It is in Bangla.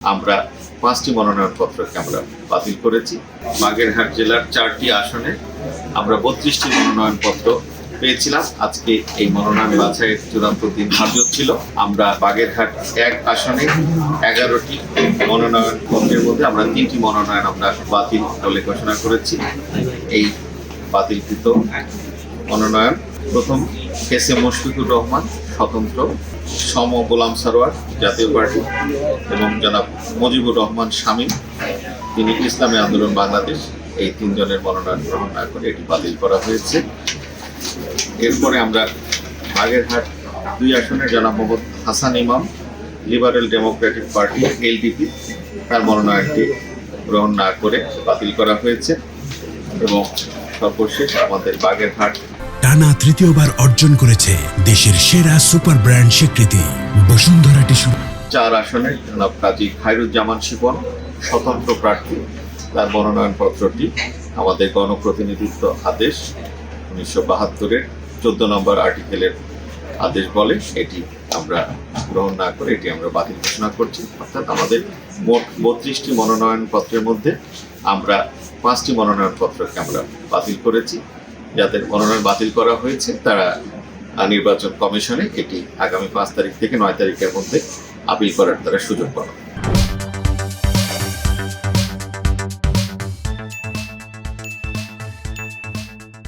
আমরা পাঁচটি মনোনয়নপত্রকে আমরা বাতিল করেছি। বাগেরহাট জেলার চারটি আসনে আমরা বত্রিশটি মনোনয়নপত্র পেয়েছিলাম। আজকে এই মনোনয়ন বাছাইয়ের চূড়ান্ত দিন হাজত ছিল। আমরা বাগেরহাট এক আসনে এগারোটি মনোনয়ন পত্রের মধ্যে আমরা তিনটি মনোনয়ন আমরা বাতিল বলে ঘোষণা করেছি। এই বাতিলকৃত মনোনয়ন প্রথম এস এম মুশফিকুর রহমান, স্বতন্ত্র, সম গোলাম সারোয়ার জাতীয় পার্টি, এবং জনাব মুজিবুর রহমান শামীম, তিনি ইসলামী আন্দোলন বাংলাদেশ, এই তিনজনের মনোনয়ন গ্রহণ না করে এটি বাতিল করা হয়েছে। এরপরে আমরা বাগেরহাট দুই আসনের জনাব Mohammad Hasan Imam, liberal Democratic party, LDP, তার মনোনয়নটি গ্রহণ না করে বাতিল করা হয়েছে। এবং সর্বশেষ আমাদের বাগেরহাট টানা তৃতীয়বার অর্জন করেছে দেশের সেরা সুপার ব্র্যান্ড স্বীকৃতি। বসুন্ধরা টিস্যু। চার আসনে জনাব কাজী খায়রুজ্জামান শিপন, স্বতন্ত্র প্রার্থী, তার মনোনয়নপত্রটি আমাদের গণপ্রতিনিধিত্ব আদেশ উনিশশো বাহাত্তরের চোদ্দ নম্বর আর্টিকেলের আদেশ বলে এটি আমরা গ্রহণ না করে এটি আমরা বাতিল ঘোষণা করছি। অর্থাৎ আমাদের মোট বত্রিশটি মনোনয়নপত্রের মধ্যে আমরা পাঁচটি মনোনয়নপত্রকে আমরা বাতিল করেছি। যাদের মনোনয়ন বাতিল করা হয়েছে, তারা নির্বাচন কমিশনে এটি আগামী পাঁচ তারিখ থেকে নয় তারিখের মধ্যে আপিল করার তারা সুযোগ পাবে।